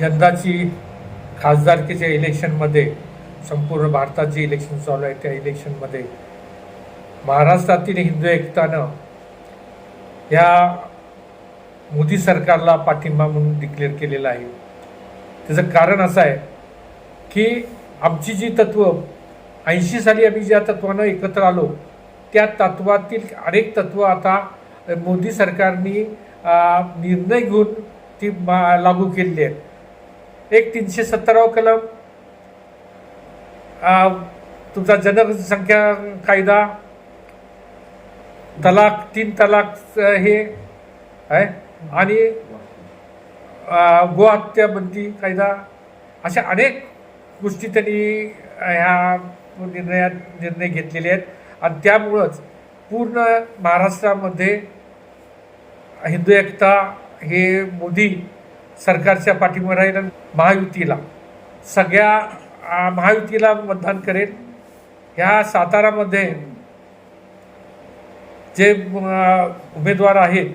यंदाची खासदारकीच्या इलेक्शनमध्ये संपूर्ण भारतात जे इलेक्शन चालू आहे त्या इलेक्शनमध्ये महाराष्ट्रातील हिंदू एकतानं या मोदी सरकारला पाठिंबा म्हणून डिक्लेअर केलेला आहे. त्याचं कारण असं आहे की आमची जी तत्व ऐंशी साली आम्ही ज्या तत्वानं एकत्र आलो त्या तत्वातील अनेक तत्व आता मोदी सरकारने निर्णय घेऊन ती मा- लागू केलेली आहेत. एक तीनशे सत्तरावं कलम. तुमचा जनसंख्या कायदा. तलाक तीन तलाक हे आहे आणि अ, गोहत्या बंदी कायदा. अशा अनेक गोष्टी त्यांनी ह्या निर्णयात निर्णय घेतलेले आहेत. आणि त्यामुळंच पूर्ण महाराष्ट्रामध्ये हिंदू एकता हे मोदी सरकारच्या पाठिंबा राहील महायुतीला सगळ्या महायुतीला मतदान करेल. ह्या सातारामध्ये जे उमेदवार आहेत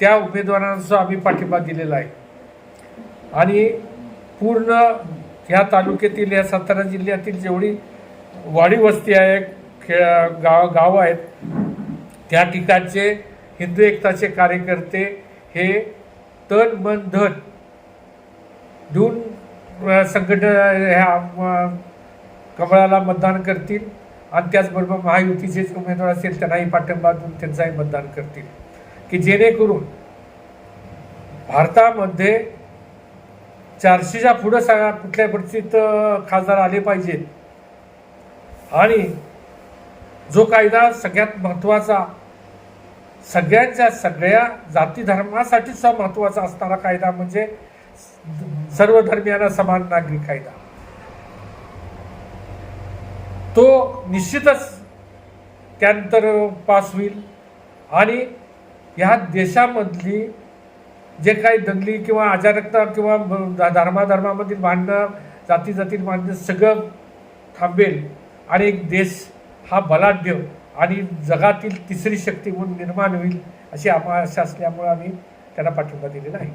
त्या उमेदवारांचा आम्ही पाठिंबा दिलेला आहे. आणि पूर्ण ह्या तालुक्यातील या सातारा जिल्ह्यातील जेवढी वाडी वस्ती आहे खे गाव गावं आहेत त्या ठिकाणचे हिंदू एकताचे कार्यकर्ते हे तन मन धन. देऊन अ, संघटना ह्या कमळाला मतदान करतील. आणि त्याचबरोबर महायुतीचे उमेदवार असेल त्यांनाही पाठिंबा देऊन त्यांचाही मतदान करतील. की जेणेकरून भारतामध्ये चारशेच्या पुढं सगळ्या कुठल्या परिस्थितीत खासदार आले पाहिजेत. आणि जो कायदा सगळ्यात महत्त्वाचा सगळ्यांच्या सगळ्या जाती धर्मासाठीचा महत्त्वाचा असणारा कायदा म्हणजे सर्व धर्मियांना समान नागरिक कायदा. तो निश्चितच त्यानंतर पास होईल. आणि ह्या देशामधली जे काही दंगली किंवा आजारकता किंवा धर्माधर्मामधील भांडणं जाती जातील भांडणं सगळं थांबेल. आणि एक देश हा बलाढ्य आणि जगातील तिसरी शक्ती म्हणून निर्माण होईल अशी आम्हा असल्यामुळे आम्ही त्यांना पाठिंबा दिलेला आहे.